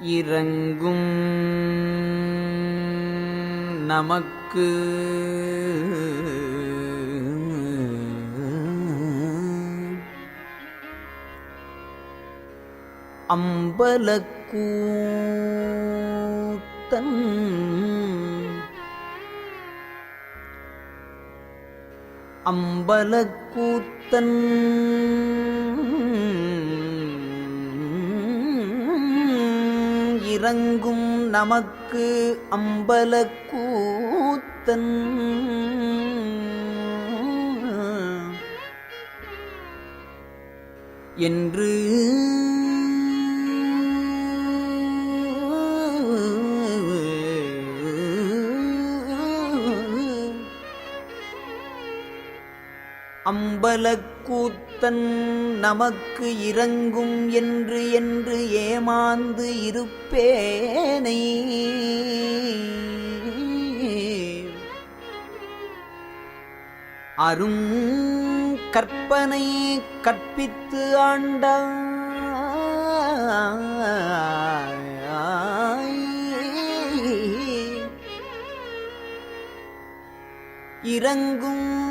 இறங்கும் நமக்கு. அம்பலக்கூத்தன் அம்பலக்கூத்தன் இறங்கும் நமக்கு அம்பலக்கூத்தன். என்று தன் நமக்கு இறங்கும் என்று என்று ஏமாந்து இருப்பேனை. அரும் கற்பனை கற்பித்து ஆண்டாய். இறங்கும்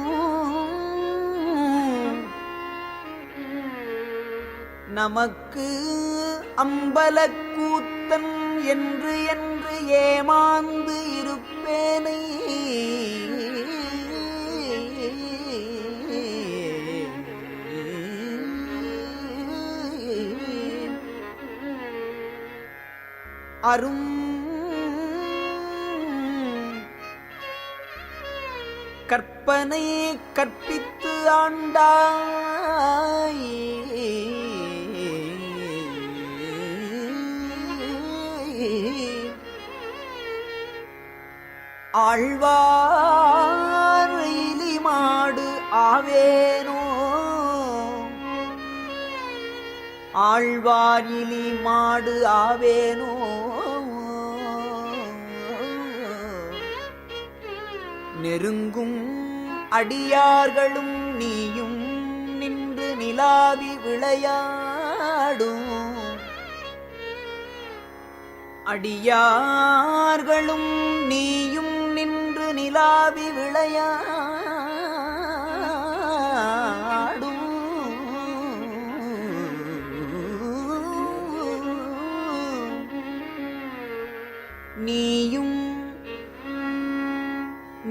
நமக்கு அம்பலக்கூத்தன் என்று என்று ஏமாந்து இருப்பேனை. அரும் கற்பனை கற்பித்து ஆண்டாய். ஆழ்வாரிலி மாடு ஆவேனோ? ஆழ்வாரிலி மாடு ஆவேனோ? நெருங்கும் அடியார்களும் நீயும் நின்று நிலாவி விளையாடும். அடியார்களும் நீயும் நிலாவி விளையாடும். நீயும்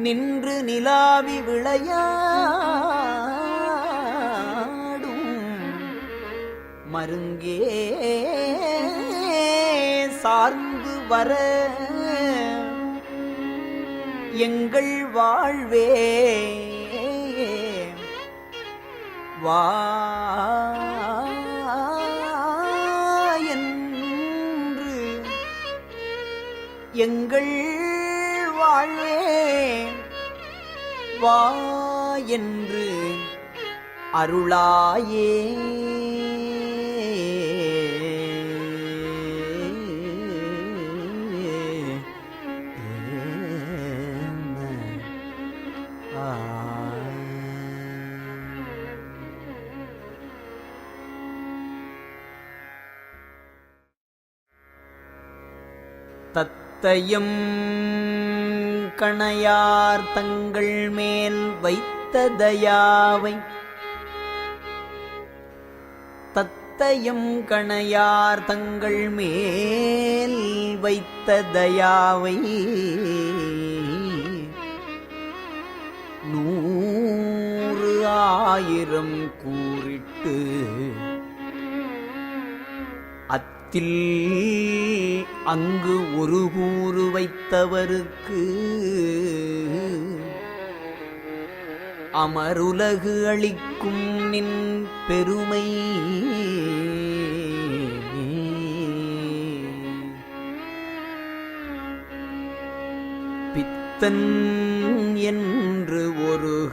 நின்று நிலாவி விளையாடும். மருங்கே சார்ந்து வர எங்கள் வாழ்வே. வா என்று எங்கள் வாழ்வே. வா என்று அருளாயே. தத்தயம் கணையார் தங்கள் மேல் வைத்த தயாவை. தத்தையும் கணையார் தங்கள் மேல் வைத்த தயாவை. நூறு ஆயிரம் கூறிட்டு அத்தில் அங்கு ஒரு கூறு வைத்தவருக்கு அமருலகு அளிக்கும் நின் பெருமை. பித்தன் என்று ஒரு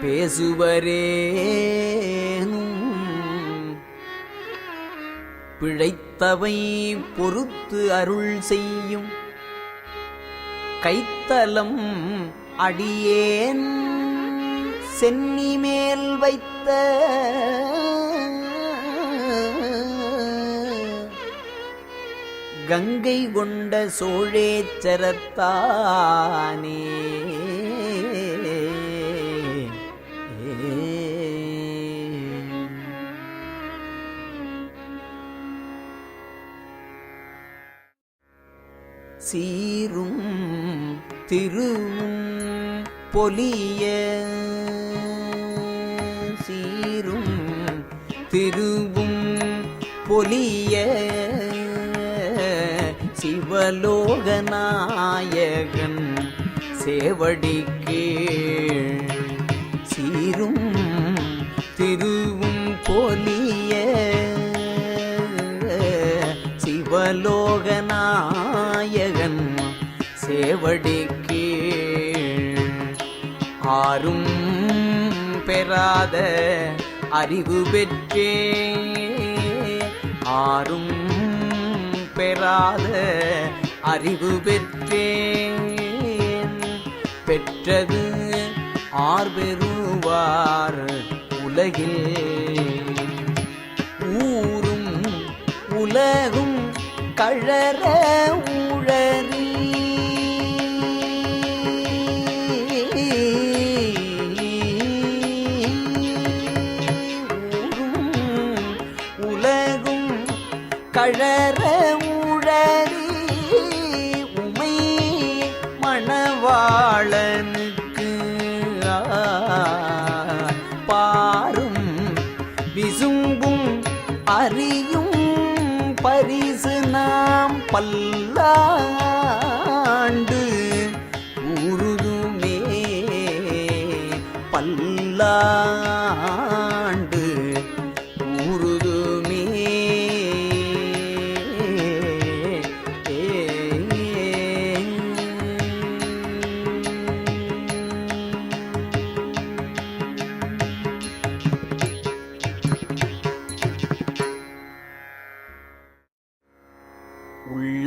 பேசுவரேனும் பிழைத்தவை பொறுத்து அருள் செய்யும். கைத்தலம் அடியேன் சென்னி மேல் வைத்த கங்கை கொண்ட சோழேச்சரத்தானே. சீரும் திருவும் பொலிய. சீரும் திருவும் பொலிய. சிவலோகநாயகன் சேவடிக்கு சீரும் திருவும் பொலிய. சிவலோகநாயகன் சேவடிக்கு ஆறும் பெறாத அறிவு பெற்றே. ஆறும் பெறாத அறிவு பெற்றேன் பெற்றது ஆர் பெறுவார் உலகில். ஊரும் உலகும் கழற ஊழறி. உலகும் கழற 나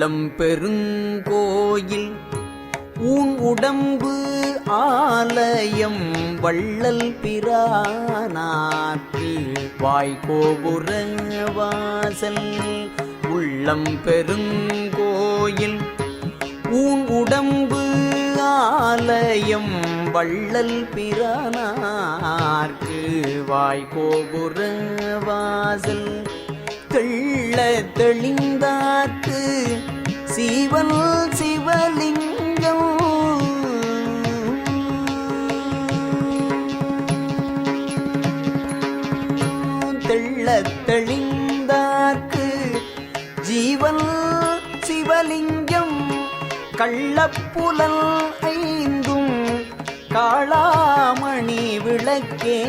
உள்ளம் பெருங்கோயில் ஊன் உடம்பு ஆலயம் வள்ளல் பிரானாக்கு வாய்கோபுர வாசல் உள்ளம் பெருங்கோயில் ஊன் உடம்பு ஆலயம் வள்ளல் பிரானார்க்கு வாய்கோபுர வாசல் தெள்ள தெளிந்தார்க்கு சீவன் சிவலிங்கம். தெள்ள தெளிந்தார்க்கு ஜீவன் சிவலிங்கம். கள்ளப்புலல் ஐந்தும் காளாமணி விளக்கே.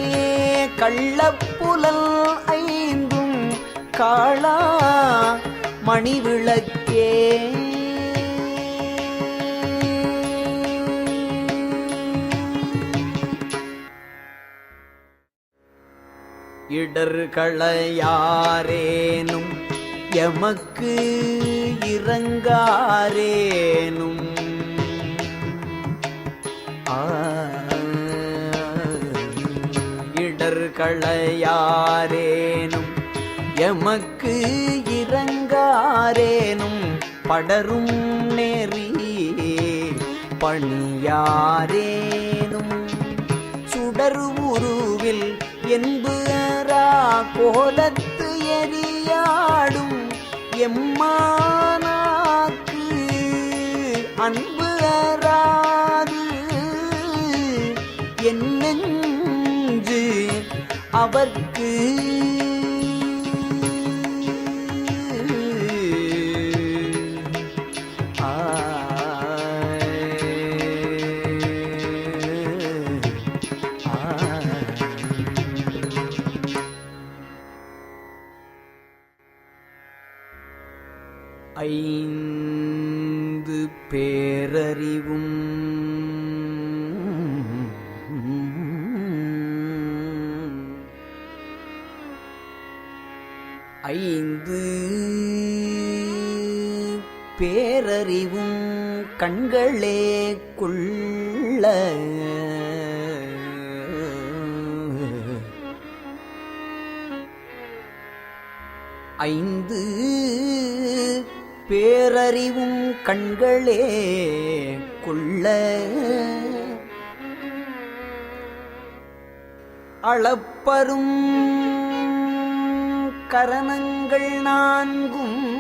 கள்ளப்புலல் ஐந்தும் காளா மணி விளக்கே. இடர்களையாரேனும் எமக்கு இறங்காரேனும் இடர்களையாரேனும் எமக்கு இறங்காரேனும் படரும் நெறி பணியாரேனும். சுடரு உருவில் என்பு கோலத்து எரியாடும் எம்மானாக்கு. அன்பு அறாது என் நெஞ்சு அவர்க்கு ஐந்து பேரறிவும். ஐந்து பேரறிவும் கண்களே கொள்ள. ஐந்து பேரறிவும் கண்களே கொள்ள. அளப்பரும் கரணங்கள் நான்கும்.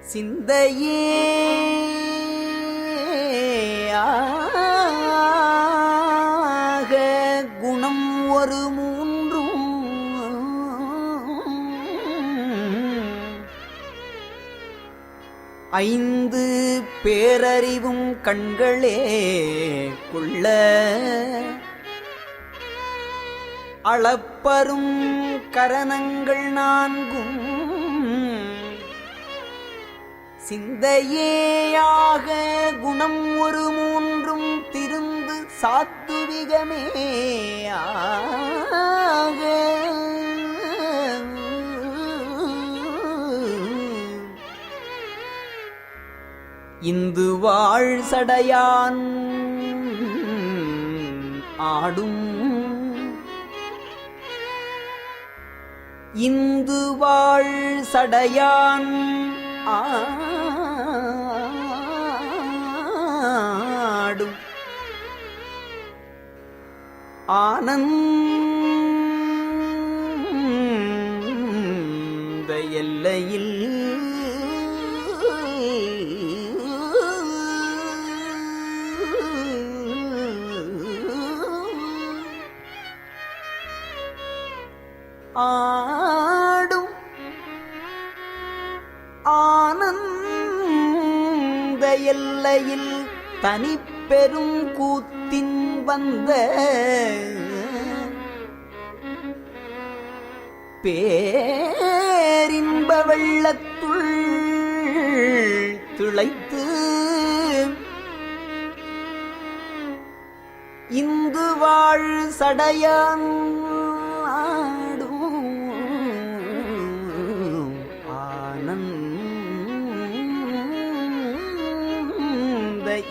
சிந்தையே ஐந்து பேரறிவும் கண்களே கொள்ள. அளப்பரும் கரணங்கள் நான்கும். சிந்தையேயாக குணம் ஒரு மூன்றும் திருந்து சாத்துவிகமே ஆக. இந்து வாழ் சடையான் ஆடும். இந்து வாழ் சடையான் ஆடும். ஆனந்த. எல்லையில் ஆடும் ஆனந்த எல்லையில் தனிப்பெரும் கூத்தின் வந்த பேரின்ப வெள்ளத்துள் துளைத்து இந்து வாழ் சடையான்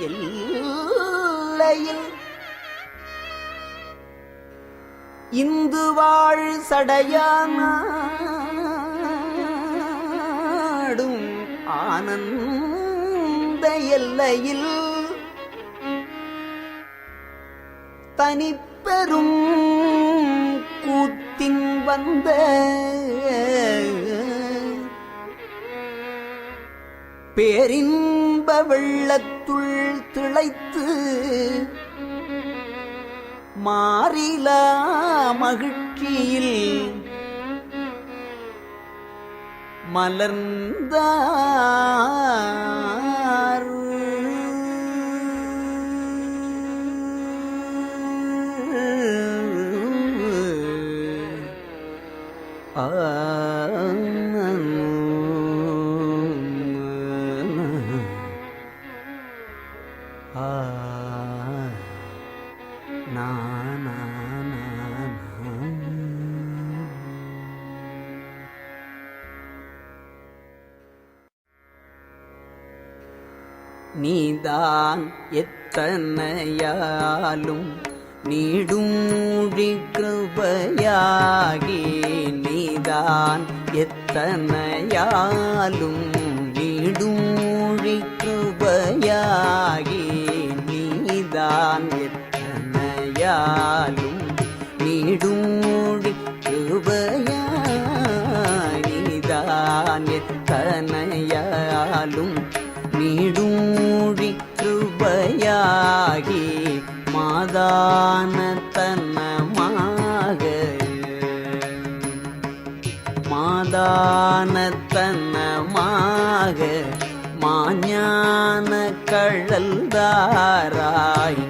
எல்லையில் இந்து வாழ் சடையாடும் ஆனந்த எல்லையில் தனிப்பெரும் கூத்தின் வந்த பேரின்ப வெள்ளத் திளைத்து மாறிலா மகிழ்ச்சியில் மலர்ந்தார் நீதான் எத்தனையாலும் நீடூழி கிருபையாகி நீதான் எத்தனையாலும் நீடூழி கிருபையாகி நீதான் எத்தனையாலும் நீடூழி கிருபையாகி நீதான் எத்தனையாலும் நீடூழி கிருபையாகி மாதானத்தனமாக மாதானத்தனமாக மாதான தன்னமாக மாஞான கழல்தாராய்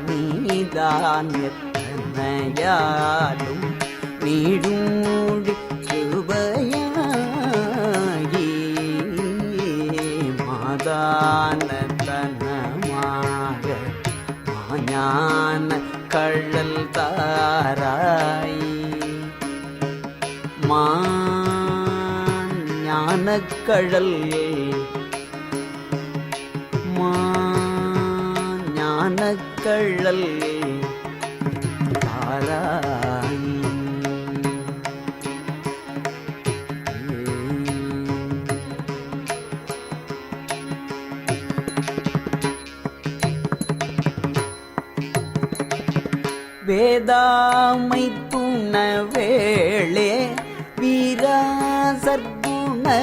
நீதான் எத்தனையாலும் நீடூழி ஞானத்தனமாக ஞான கள்ளல் தாராய். மாஞான கழல் தாராய் ஞானக்கழல் தாராய். வேதாமை துணவேளே வீரா சர்க்குணசீலா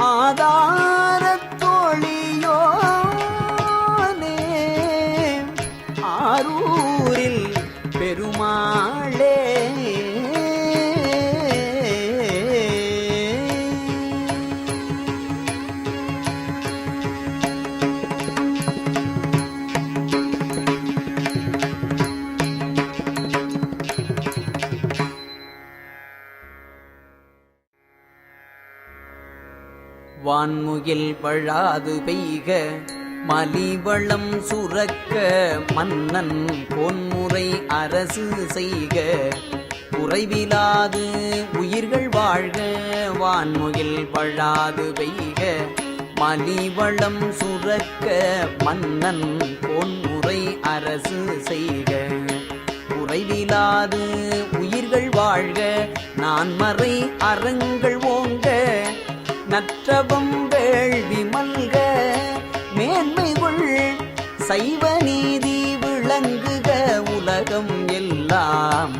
ஆதா வான்முகில் பழாது பெய்க மலிவளம் சுரக்க மன்னன் பொன்முறை அரசு செய்க. குறைவிலாது உயிர்கள் வாழ்க வான்முகில் பழாது பெய்க மலிவளம் சுரக்க மன்னன் பொன்முறை அரசு செய்க. குறைவிலாது உயிர்கள் வாழ்க நான் மறை அறங்கள் ஓங்க நற்றபம் வேள்வி மல்க மேன்மை மேன்மைகள் சைவ நீதி விளங்குக உலகம் எல்லாம்